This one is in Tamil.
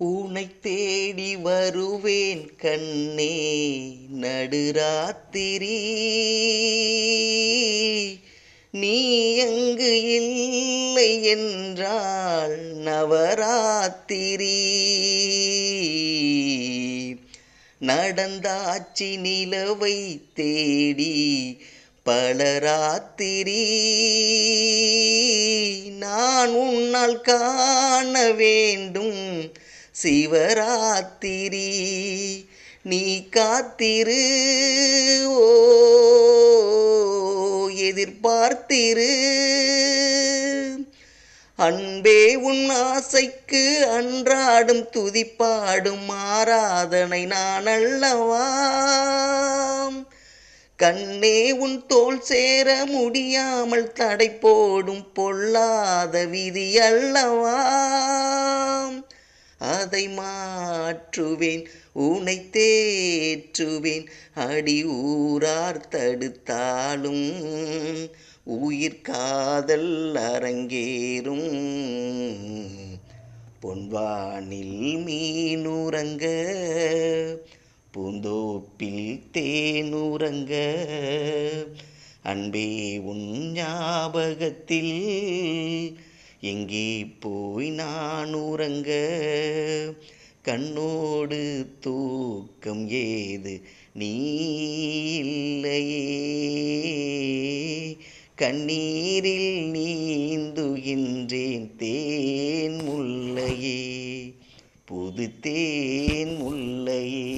உனை தேடி வருவேன் கண்ணே நடுராத்திரி நீ எங்கு இல்லை என்றால் நவராத்திரி. நடந்தாச்சி நிலவை தேடி பலராத்திரி நான் உன்னால் காண வேண்டும் சிவராத்திரி நீ காத்திரு. ஓ எதிர்பார்த்திரு. அன்பே உன் ஆசைக்கு அன்றாடும் துதிப்பாடும் ஆராதனை நான் அல்லவா? கண்ணே உன் தோல் சேர முடியாமல் தடை போடும் பொல்லாத விதி அல்லவா? அதை மாற்றுவேன் உனை தேற்றுவேன். அடி ஊரார் தடுத்தாலும் உயிர் காதல் அரங்கேறும். பொன்வானில் மீனுறங்க பூந்தோப்பில் தேனுறங்க அன்பே உன் ஞாபகத்தில் எங்கே போய் நான் உறங்க? கண்ணோடு தூக்கம் ஏது? நீல்லையே கண்ணீரில் நீந்துகின்றேன் தேன் முல்லையே. புது தேன் முல்லையே.